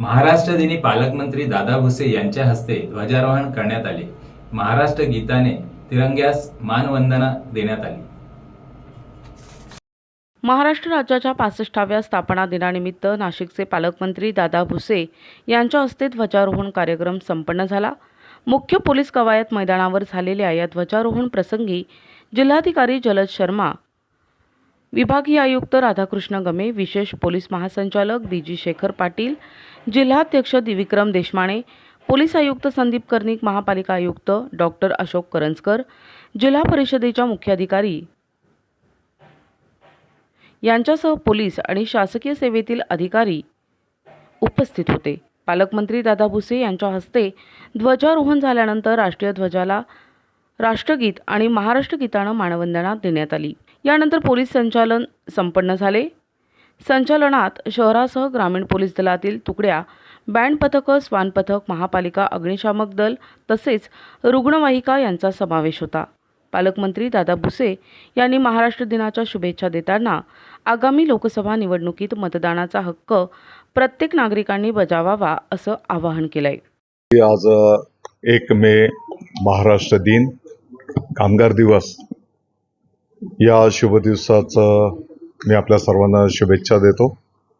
महाराष्ट्र दिनी पालकमंत्री दादा भुसे यांच्या हस्ते ध्वजारोहण करण्यात आले. महाराष्ट्र गीताने तिरंग्यास मानवंदना देण्यात आली. महाराष्ट्र राज्याच्या पासष्टाव्या स्थापना दिनानिमित्त नाशिकचे पालकमंत्री दादा भुसे यांच्या हस्ते ध्वजारोहण कार्यक्रम संपन्न झाला. मुख्य पोलीस कवायत मैदानावर झालेल्या या ध्वजारोहण प्रसंगी जिल्हाधिकारी जलद शर्मा विभागीय आयुक्त राधाकृष्ण गमे विशेष पोलीस महासंचालक डी जी शेखर पाटील जिल्हाध्यक्ष दिविक्रम देशमाणे पोलीस आयुक्त संदीप कर्णिक महापालिका आयुक्त डॉक्टर अशोक करंजकर जिल्हा परिषदेच्या मुख्याधिकारी. यांच्यासह पोलीस आणि शासकीय सेवेतील अधिकारी उपस्थित होते. पालकमंत्री दादा भुसे यांच्या हस्ते ध्वजारोहण झाल्यानंतर राष्ट्रीय ध्वजाला राष्ट्रगीत आणि महाराष्ट्र गीतानं मानवंदना देण्यात आली. यानंतर पोलीस संचालन संपन्न झाले. संचालनात शहरासह ग्रामीण पोलीस दलातील तुकड्या बँड पथकं स्वान पथक महापालिका अग्निशामक दल तसेच रुग्णवाहिका यांचा समावेश होता. पालकमंत्री दादा भुसे यांनी महाराष्ट्र दिनाच्या शुभेच्छा देताना आगामी लोकसभा निवडणुकीत मतदानाचा हक्क प्रत्येक नागरिकांनी बजावावा असं आवाहन केलंय. आज एक मे महाराष्ट्र दिन कामगार दिवस. या शुभ दिवसाचं मी आपल्या सर्वांना शुभेच्छा देतो.